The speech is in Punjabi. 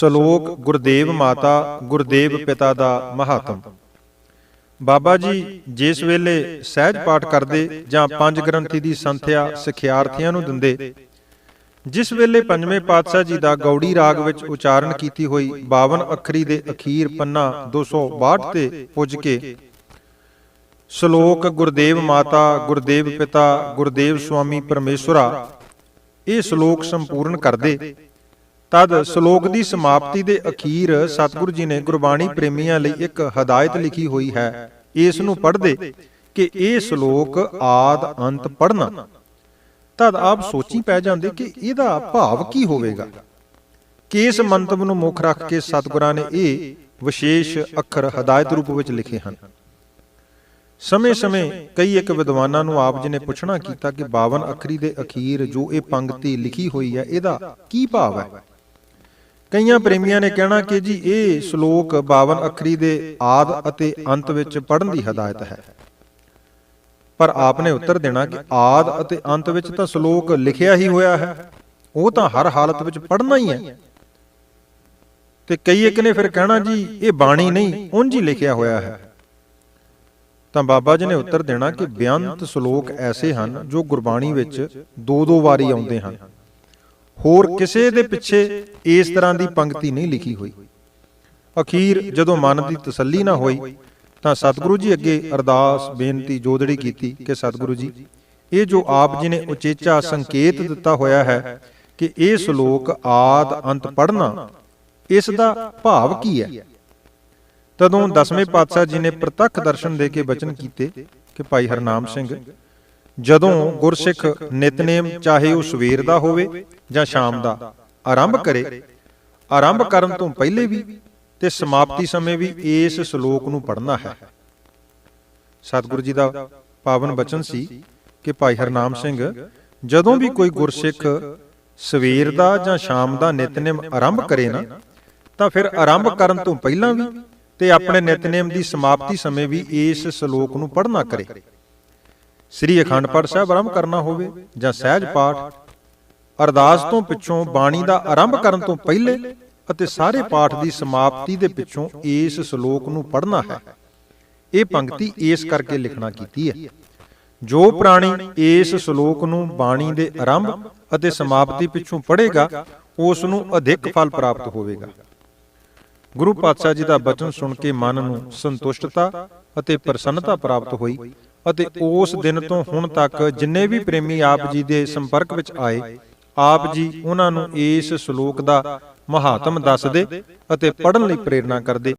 ਸ਼ਲੋਕ ਗੁਰਦੇਵ ਮਾਤਾ ਗੁਰਦੇਵ ਪਿਤਾ ਦਾ ਮਹਾਤਮ। ਬਾਬਾ ਜੀ ਜਿਸ ਵੇਲੇ ਸਹਿਜ ਪਾਠ ਕਰਦੇ ਜਾਂ ਪੰਜ ਗ੍ਰੰਥੀ ਦੀ ਸੰਥਿਆ ਸਿਖਿਆਰਥੀਆਂ ਨੂੰ ਦਿੰਦੇ। ਜਿਸ ਵੇਲੇ ਪੰਜਵੇਂ ਪਾਤਸ਼ਾਹ ਜੀ ਦਾ ਗੌੜੀ ਰਾਗ ਵਿੱਚ ਉਚਾਰਨ ਕੀਤੀ ਹੋਈ 52 ਅੱਖਰੀ ਦੇ ਅਖੀਰ ਪੰਨਾ 262 ਤੇ ਪੁੱਜ ਕੇ। ਸ਼ਲੋਕ ਗੁਰਦੇਵ ਮਾਤਾ ਗੁਰਦੇਵ ਪਿਤਾ ਗੁਰਦੇਵ ਸੁਆਮੀ ਪਰਮੇਸ਼ਵਰਾ ਇਹ ਸ਼ਲੋਕ ਸੰਪੂਰਨ ਕਰਦੇ। ਤਦ ਸ਼ਲੋਕ ਦੀ ਸਮਾਪਤੀ ਦੇ ਅਖੀਰ ਸਤਿਗੁਰੂ ਜੀ ਨੇ ਗੁਰਬਾਣੀ ਪ੍ਰੇਮੀਆਂ ਲਈ ਇੱਕ ਹਦਾਇਤ ਲਿਖੀ ਹੋਈ ਹੈ। ਇਸ ਨੂੰ ਪੜ੍ਹਦੇ ਕਿ ਇਹ ਸ਼ਲੋਕ ਆਦ ਅੰਤ ਪੜ੍ਹਨਾ। ਤਦ ਆਪ ਸੋਚੀ ਪੈ ਜਾਂਦੇ ਕਿ ਇਹਦਾ ਭਾਵ ਕੀ ਹੋਵੇਗਾ? ਕਿ ਮੰਤਵ ਨੂੰ ਮੁੱਖ ਰੱਖ ਕੇ ਸਤਿਗੁਰਾਂ ਨੇ ਇਹ ਵਿਸ਼ੇਸ਼ ਅੱਖਰ ਹਦਾਇਤ ਰੂਪ ਵਿੱਚ ਲਿਖੇ ਹਨ? ਸਮੇਂ-ਸਮੇਂ ਕਈ ਇੱਕ ਵਿਦਵਾਨਾਂ ਨੂੰ ਆਪ ਜੀ ਨੇ ਪੁੱਛਣਾ ਕੀਤਾ ਕਿ 52 ਅੱਖਰੀ ਦੇ ਅਖੀਰ ਜੋ ਇਹ ਪੰਕਤੀ ਲਿਖੀ ਹੋਈ ਹੈ, ਇਹਦਾ ਕੀ ਭਾਵ ਹੈ? ਕਈਆਂ ਪ੍ਰੇਮੀਆਂ ਨੇ ਕਹਿਣਾ ਕਿ ਜੀ, ਇਹ ਸ਼ਲੋਕ 52 ਅੱਖਰੀ ਦੇ ਆਦ ਅਤੇ ਅੰਤ ਵਿੱਚ ਪੜ੍ਹਨ ਦੀ ਹਦਾਇਤ ਹੈ। ਪਰ ਆਪ ਨੇ ਉੱਤਰ ਦੇਣਾ ਕਿ ਆਦ ਅਤੇ ਅੰਤ ਵਿੱਚ ਤਾਂ ਸ਼ਲੋਕ ਲਿਖਿਆ ਹੀ ਹੋਇਆ ਹੈ। ਉਹ ਤਾਂ ਹਰ ਹਾਲਤ ਵਿੱਚ ਪੜ੍ਹਨਾ ਹੀ ਹੈ। ਤੇ ਕਈ ਇੱਕ ਨੇ ਫਿਰ ਕਹਿਣਾ ਜੀ, ਇਹ ਬਾਣੀ ਨਹੀਂ, ਉਂਝ ਹੀ ਲਿਖਿਆ ਹੋਇਆ ਹੈ। ਤਾਂ ਬਾਬਾ ਜੀ ਨੇ ਉੱਤਰ ਦੇਣਾ ਕਿ ਬੇਅੰਤ ਸ਼ਲੋਕ ਐਸੇ ਹਨ ਜੋ ਗੁਰਬਾਣੀ ਵਿੱਚ ਦੋ ਦੋ ਵਾਰੀ ਆਉਂਦੇ ਹਨ। ਹੋਰ ਕਿਸੇ ਦੇ ਪਿੱਛੇ ਇਸ ਤਰ੍ਹਾਂ ਦੀ ਪੰਕਤੀ ਨਹੀਂ ਲਿਖੀ ਹੋਈ। ਅਖੀਰ ਜਦੋਂ ਮਨ ਦੀ ਤਸੱਲੀ ਨਾ ਹੋਈ ਤਾਂ ਸਤਿਗੁਰੂ ਜੀ ਅੱਗੇ ਅਰਦਾਸ ਬੇਨਤੀ ਜੋਦੜੀ ਕੀਤੀ ਕਿ ਸਤਿਗੁਰੂ ਜੀ ਇਹ ਜੋ ਆਪ ਜੀ ਨੇ ਉਚੇਚਾ ਸੰਕੇਤ ਦਿੱਤਾ ਹੋਇਆ ਹੈ ਕਿ ਇਹ ਸ਼ਲੋਕ ਆਦ ਅੰਤ ਪੜ੍ਹਨਾ ਇਸ ਦਾ ਭਾਵ ਕੀ ਹੈ? ਤਦੋਂ ਦਸਵੇਂ ਪਾਤਸ਼ਾਹ ਜੀ ਨੇ ਪ੍ਰਤੱਖ ਦਰਸ਼ਨ ਦੇ ਕੇ ਬਚਨ ਕੀਤੇ ਕਿ ਭਾਈ ਹਰਨਾਮ ਸਿੰਘ ਜਦੋਂ ਗੁਰਸਿੱਖ ਨਿਤਨੇਮ ਚਾਹੇ ਉਹ ਸਵੇਰ ਦਾ ਹੋਵੇ ਜਾਂ ਸ਼ਾਮ ਦਾ ਆਰੰਭ ਕਰੇ ਆਰੰਭ ਕਰਨ ਤੋਂ ਪਹਿਲੇ ਵੀ ਤੇ ਸਮਾਪਤੀ ਸਮੇਂ ਵੀ ਇਸ ਸ਼ਲੋਕ ਨੂੰ ਪੜ੍ਹਨਾ ਹੈ। ਸਤਿਗੁਰੂ ਜੀ ਦਾ ਪਾਵਨ ਬਚਨ ਸੀ ਕਿ ਭਾਈ ਹਰਨਾਮ ਸਿੰਘ ਜਦੋਂ ਵੀ ਕੋਈ ਗੁਰਸਿੱਖ ਸਵੇਰ ਦਾ ਜਾਂ ਸ਼ਾਮ ਦਾ ਨਿਤਨੇਮ ਆਰੰਭ ਕਰੇ ਨਾ ਤਾਂ ਫਿਰ ਆਰੰਭ ਕਰਨ ਤੋਂ ਪਹਿਲਾਂ ਵੀ ਤੇ ਆਪਣੇ ਨਿਤਨੇਮ ਦੀ ਸਮਾਪਤੀ ਸਮੇਂ ਵੀ ਇਸ ਸ਼ਲੋਕ ਨੂੰ ਪੜ੍ਹਨਾ ਕਰੇ। ਸ੍ਰੀ ਅਖੰਡ ਪਾਠ ਸਾਹਿਬ ਆਰੰਭ ਕਰਨਾ ਹੋਵੇ ਜਾਂ ਸਹਿਜ ਪਾਠ, ਅਰਦਾਸ ਤੋਂ ਪਿੱਛੋਂ ਬਾਣੀ ਦਾ ਆਰੰਭ ਕਰਨ ਤੋਂ ਪਹਿਲੇ ਅਤੇ ਸਾਰੇ ਪਾਠ ਦੀ ਸਮਾਪਤੀ ਦੇ ਪਿੱਛੋਂ ਇਸ ਸ਼ਲੋਕ ਨੂੰ ਪੜ੍ਹਨਾ ਹੈ। ਇਹ ਪੰਕਤੀ ਇਸ ਕਰਕੇ ਲਿਖਣਾ ਕੀਤੀ ਹੈ। ਜੋ ਪ੍ਰਾਣੀ ਇਸ ਸ਼ਲੋਕ ਨੂੰ ਬਾਣੀ ਦੇ ਆਰੰਭ ਅਤੇ ਸਮਾਪਤੀ ਪਿੱਛੋਂ ਪੜ੍ਹੇਗਾ, ਉਸ ਨੂੰ ਅਧਿਕ ਫਲ ਪ੍ਰਾਪਤ ਹੋਵੇਗਾ। ਗੁਰੂ ਪਾਤਸ਼ਾਹ ਜੀ ਦਾ ਬਚਨ ਸੁਣ ਕੇ ਮਨ ਨੂੰ ਸੰਤੁਸ਼ਟਤਾ ਅਤੇ ਪ੍ਰਸੰਨਤਾ ਪ੍ਰਾਪਤ ਹੋਈ। ਅਤੇ ਉਸ ਦਿਨ ਤੋਂ ਹੁਣ ਤੱਕ ਜਿੰਨੇ ਵੀ ਪ੍ਰੇਮੀ ਆਪ ਜੀ ਦੇ ਸੰਪਰਕ ਵਿੱਚ ਆਏ, ਆਪ ਜੀ ਉਹਨਾਂ ਨੂੰ ਇਸ ਸ਼ਲੋਕ ਦਾ ਮਹਾਤਮ ਦੱਸਦੇ ਅਤੇ ਪੜ੍ਹਨ ਲਈ ਪ੍ਰੇਰਣਾ ਕਰਦੇ।